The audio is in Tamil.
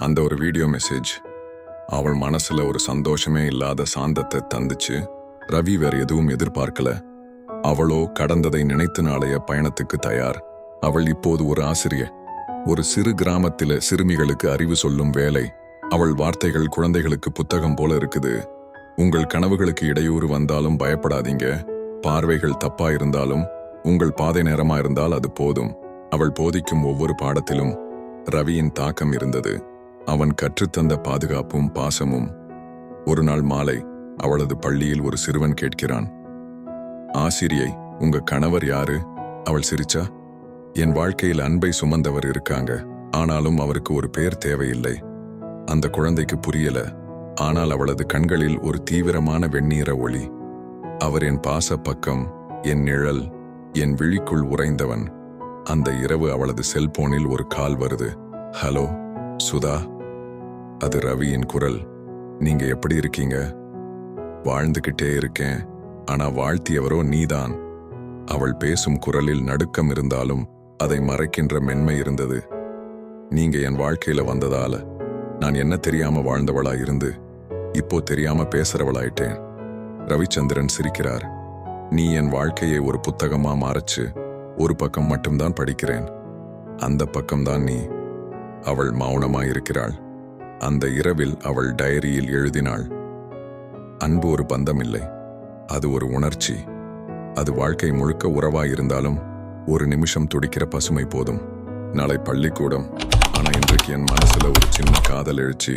அந்த ஒரு வீடியோ மெசேஜ் அவள் மனசுல ஒரு சந்தோஷமே இல்லாத சாந்தத்தை தந்துச்சு. ரவி வேற எதுவும் எதிர்பார்க்கல. அவளோ கடந்ததை நினைத்து நாளைய பயணத்துக்கு தயார். அவள் இப்போது ஒரு ஆசிரிய. ஒரு சிறு கிராமத்தில சிறுமிகளுக்கு அறிவு சொல்லும் வேலை. அவள் வார்த்தைகள் குழந்தைகளுக்கு புத்தகம் போல இருக்குது. உங்கள் கனவுகளுக்கு இடையூறு வந்தாலும் பயப்படாதீங்க. பார்வைகள் தப்பா இருந்தாலும் உங்கள் பாதை நேரமா இருந்தால் அது போதும். அவள் போதிக்கும் ஒவ்வொரு பாடத்திலும் ரவியின் தாக்கம் இருந்தது. அவன் கற்றுத்தந்த பாதுகாப்பும் பாசமும். ஒரு நாள் மாலை அவளது பள்ளியில் ஒரு சிறுவன் கேட்கிறான் ஆசிரியை உங்க கணவர் யாரு? அவள் சிரிச்சா? என் வாழ்க்கையில் அன்பை சுமந்தவர் இருக்காங்க ஆனாலும் அவருக்கு ஒரு பேர் தேவையில்லை. அந்த குழந்தைக்கு புரியல ஆனால் அவளது கண்களில் ஒரு தீவிரமான வெண்ணீர ஒளி. அவர் என் பாச பக்கம் என் நிழல் என் விழிக்குள் உறைந்தவன். அந்த இரவு அவளது செல்போனில் ஒரு கால் வருது ஹலோ சுதா அது ரவியின் குரல். நீங்க எப்படி இருக்கீங்க? வாழ்ந்துகிட்டே இருக்கேன் ஆனா வாழ்த்தியவரோ நீதான். அவள் பேசும் குரலில் நடுக்கம் இருந்தாலும் அதை மறைக்கின்ற மென்மை இருந்தது. நீங்க என் வாழ்க்கையில வந்ததால நான் என்ன தெரியாம வாழ்ந்தவளா இருந்து இப்போ தெரியாம பேசுறவளாயிட்டேன். ரவிச்சந்திரன் சிரிக்கிறார். நீ என் வாழ்க்கையை ஒரு புத்தகமா மறைச்சு ஒரு பக்கம் மட்டும்தான் படிக்கிறேன். அந்த பக்கம்தான் நீ. அவள் மௌனமாயிருக்கிறாள். அந்த இரவில் அவள் டைரியில் எழுதினாள் அன்பு ஒரு பந்தமில்லை அது ஒரு உணர்ச்சி. அது வாழ்க்கை முழுக்க உறவாயிருந்தாலும் ஒரு நிமிஷம் துடிக்கிற பசுமை போதும். நாளை பள்ளிக்கூடம். ஆனா இன்றைக்கு என் மனசுல ஒரு சின்ன காதல் எழுச்சி.